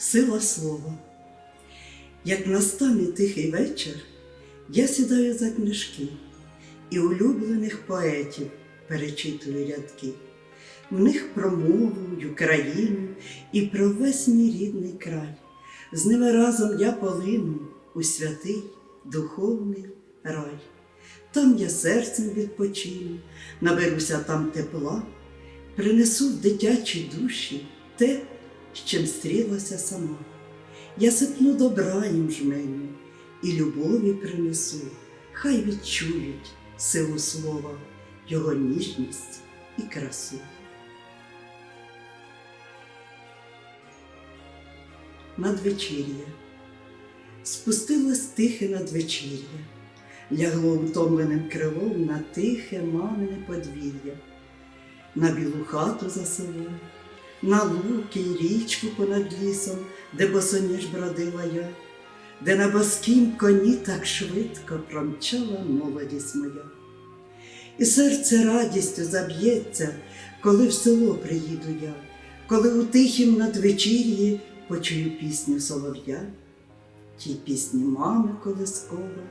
Сила слова. Як настане тихий вечір, я сідаю за книжки і улюблених поетів перечитую рядки. В них про мову Україну і про весь мій рідний край. З ними разом я полину у святий духовний рай. Там я серцем відпочину, наберуся там тепла, принесу в дитячі душі те, з чим стрілася сама. Я сипну добра їм жменю і любові принесу, хай відчують силу слова, його ніжність і красу. Надвечір'я. Спустилось тихе надвечір'я, лягло утомленим крилом на тихе мамине подвір'я, на білу хату за селом, на луки й річку понад лісом, де босоніж бродила я, де на баскім коні так швидко промчала молодість моя. І серце радістю заб'ється, коли в село приїду я, коли у тихім надвечір'ї почую пісню солов'я, тій пісні мами колискова,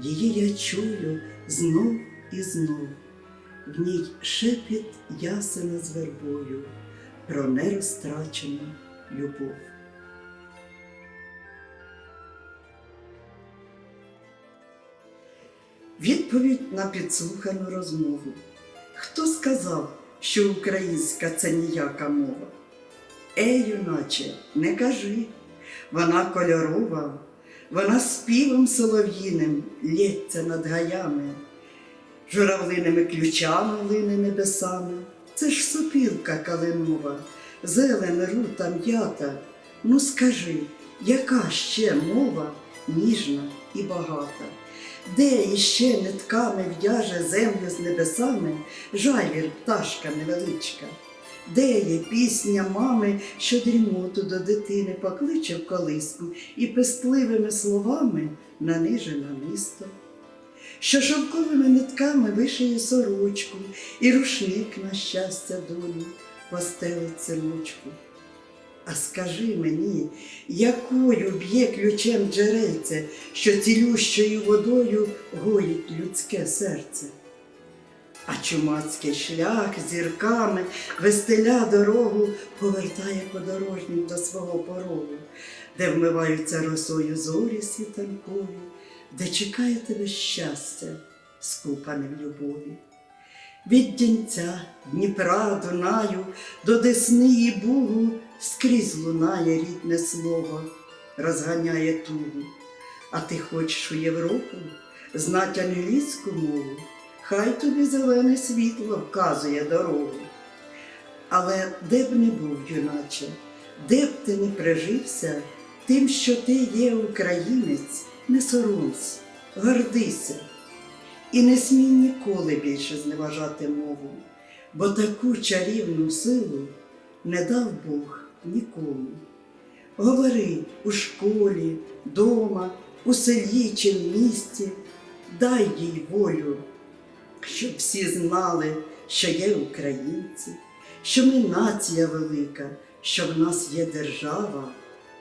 її я чую знов і знов. В ній шепіт ясена з вербою про нерозтрачену любов. Відповідь на підслухану розмову. Хто сказав, що українська це ніяка мова? Ей, юначе, не кажи, вона кольорова, вона співом солов'їним лється над гаями, журавлиними ключами лине небесами. Це ж сопілка калинова, зелен, рута, м'ята. Ну скажи, яка ще мова ніжна і багата? Де іще нитками в'яже землю з небесами жайвір пташка невеличка? Де є пісня мами, що дрімоту до дитини покличе в колиску і пестливими словами наниже на місто? Що шовковими нитками вишиє сорочку і рушник на щастя долі постелить синочку. А скажи мені, якою б'є ключем джерельце, що цілющою водою гоїть людське серце? А чумацький шлях зірками вестеля дорогу повертає подорожнім до свого порогу, де вмиваються росою зорі світанкові, де чекає тебе щастя, скупане в любові. Від Дінця, Дніпра, Дунаю до Десни і Бугу скрізь лунає рідне слово, розганяє тугу. А ти хочеш у Європу знать англійську мову, хай тобі зелене світло вказує дорогу. Але де б не був, юначе, де б ти не прижився, тим, що ти є українець, не соромся, гордися. І не смій ніколи більше зневажати мову, бо таку чарівну силу не дав Бог нікому. Говори у школі, дома, у селі чи в місті, дай їй волю, щоб всі знали, що є українці, що ми нація велика, що в нас є держава,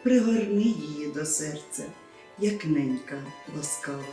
пригорни її до серця, як ненька ласкава.